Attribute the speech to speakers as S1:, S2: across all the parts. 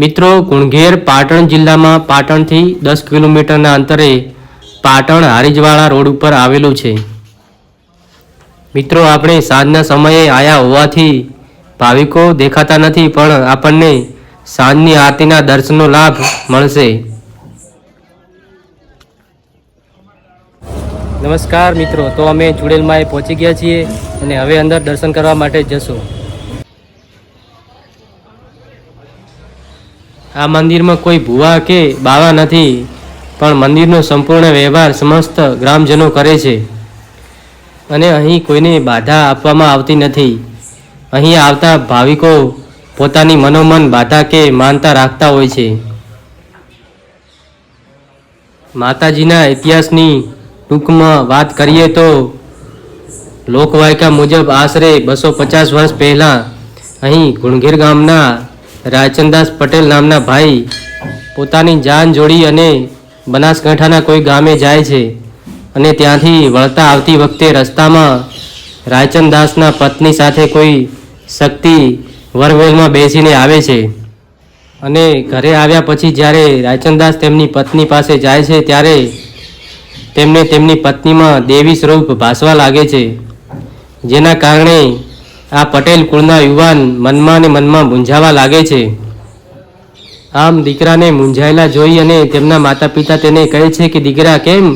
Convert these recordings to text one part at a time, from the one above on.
S1: મિત્રો કુણઘેર પાટણ જિલ્લામાં પાટણથી દસ કિલોમીટરના અંતરે પાટણ હારીજવાળા રોડ ઉપર આવેલું છે. મિત્રો, આપણે સાંજના સમયે આવ્યા હોવાથી ભાવિકો દેખાતા નથી, પણ આપણને સાંજની આરતીના દર્શનનો લાભ મળશે. નમસ્કાર મિત્રો, તો અમે ચુડેલમાં પહોંચી ગયા છીએ અને હવે અંદર દર્શન કરવા માટે જશું. આ મંદિરમાં કોઈ ભુવા કે બાવા નથી, પણ મંદિરનો સંપૂર્ણ વ્યવહાર સમસ્ત ગ્રામજનો કરે છે. અને અહીં કોઈને બાધા આપવામાં આવતી નથી. અહીં આવતા ભાવિકો પોતાની મનોમન બાધા કે માનતા રાખતા હોય છે. માતાજીના ઇતિહાસની ટૂંકમાં વાત કરીએ તો લોકવાયકા મુજબ આશરે બસો પચાસ વર્ષ પહેલાં અહીં ગુણગીર ગામના રાયચંદાસ પટેલ નામના ભાઈ પોતાની જાન જોડી અને બનાસકાંઠાના કોઈ ગામે જાય છે અને ત્યાંથી વળતા આવતી વખતે રસ્તામાં રાયચંદાસના પત્ની સાથે કોઈ શક્તિ વરવેલમાં બેસીને આવે છે. અને ઘરે આવ્યા પછી જ્યારે રાયચંદાસ તેમની પત્ની પાસે જાય છે ત્યારે તેમને તેમની પત્નીમાં દેવી સ્વરૂપ ભાસવા લાગે છે. જેના કારણે આ પટેલ કુળના યુવાન મનમાં ને મનમાં મૂંઝાવા લાગે છે. આમ દીકરાને મૂંઝાયેલા જોઈ અને તેમના માતા પિતા તેને કહે છે કે, દીકરા, કેમ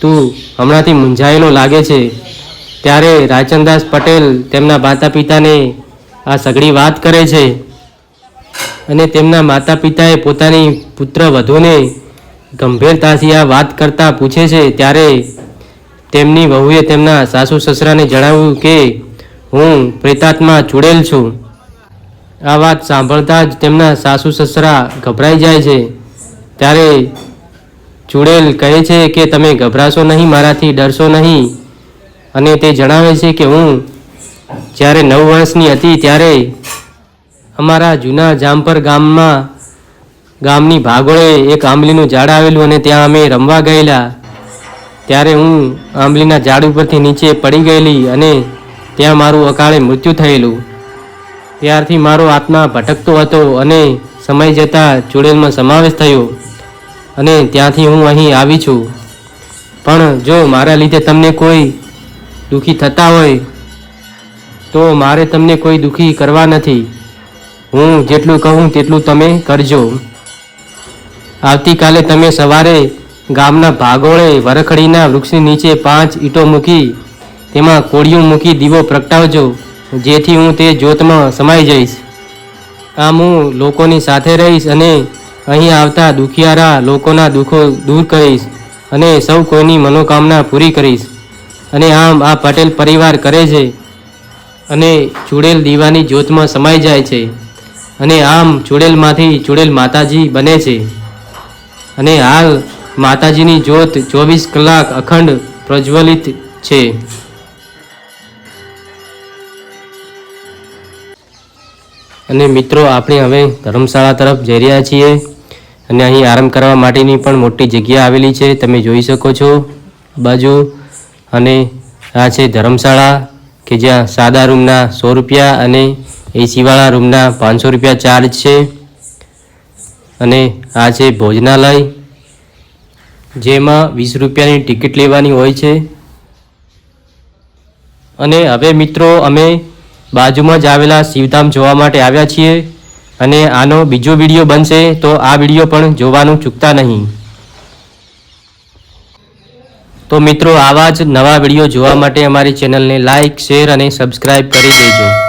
S1: તું હમણાંથી મૂંઝાયેલો લાગે છે? ત્યારે રાયચંદાસ પટેલ તેમના માતા પિતાને આ સઘળી વાત કરે છે અને તેમના માતા પિતાએ પોતાની પુત્ર વધુને ગંભીરતાથી આ વાત કરતા પૂછે છે. ત્યારે તેમની વહુએ તેમના સાસુ સસરાને જણાવ્યું કે હું પ્રેતાત્મા ચૂડેલ છું. આ વાત સાંભળતા જ તેમના સાસુ સસરા ગભરાઈ જાય છે. ત્યારે ચુડેલ કહે છે કે, તમે ગભરાશો નહીં, મારાથી ડરશો નહીં. અને તે જણાવે છે કે, હું જ્યારે નવ વર્ષની હતી ત્યારે અમારા જૂના જામપર ગામમાં, ગામની ભાગોળે એક આંબલીનું ઝાડ આવેલું અને ત્યાં અમે રમવા ગયેલા. ત્યારે હું આંબલીના ઝાડ ઉપરથી નીચે પડી ગયેલી અને ત્યાં મારું અકાળે મૃત્યુ થયેલું. ત્યારથી મારો આત્મા ભટકતો હતો અને સમય જતાં ચુડેલમાં સમાવેશ થયો અને ત્યાંથી હું અહીં આવી છું. પણ જો મારા લીધે તમને કોઈ દુઃખી થતા હોય, તો મારે તમને કોઈ દુઃખી કરવા નથી. હું જેટલું કહું તેટલું તમે કરજો. આવતીકાલે તમે સવારે ગામના ભાગોળે વરખડીના વૃક્ષની નીચે પાંચ ઈંટો મૂકી તેમાં કોળિયું મૂકી દીવો પ્રગટાવજો, જેથી હું તે જ્યોતમાં સમાઈ જઈશ. આમ હું લોકોની સાથે રહીશ અને અહીં આવતા દુખિયારા લોકોના દુઃખો દૂર કરીશ અને સૌ કોઈની મનોકામના પૂરી કરીશ. અને આમ આ પટેલ પરિવાર કરે છે અને ચૂડેલ દીવાની જ્યોતમાં સમાઈ જાય છે. અને આમ ચૂડેલમાંથી ચૂડેલ માતાજી બને છે. અને હાલ માતાજીની જ્યોત ચોવીસ કલાક અખંડ પ્રજ્વલિત છે. અને મિત્રો, આપણે હવે ધર્મશાળા તરફ જઈ રહ્યા છીએ અને અહીં આરામ કરવા માટેની પણ મોટી જગ્યા આવેલી છે. તમે જોઈ શકો છો બાજુ અને આ છે ધર્મશાળા કે જ્યાં સાદા રૂમના સો રૂપિયા અને એસીવાળા રૂમના પાંચસો રૂપિયા ચાર્જ છે. અને આ છે ભોજનાલય, જેમાં વીસ રૂપિયાની ટિકિટ લેવાની હોય છે. અને હવે મિત્રો, અમે બાજુમાં જ આવેલા શિવધામ જોવા માટે આવ્યા છીએ. અને આનો બીજો વીડિયો બનશે તો આ વીડિયો પણ જોવાનું ચૂકતા નહીં. તો મિત્રો આવા જ નવા વીડિયો જોવા માટે અમારી ચેનલને લાઇક શેર અને સબસ્ક્રાઈબ કરી દેજો.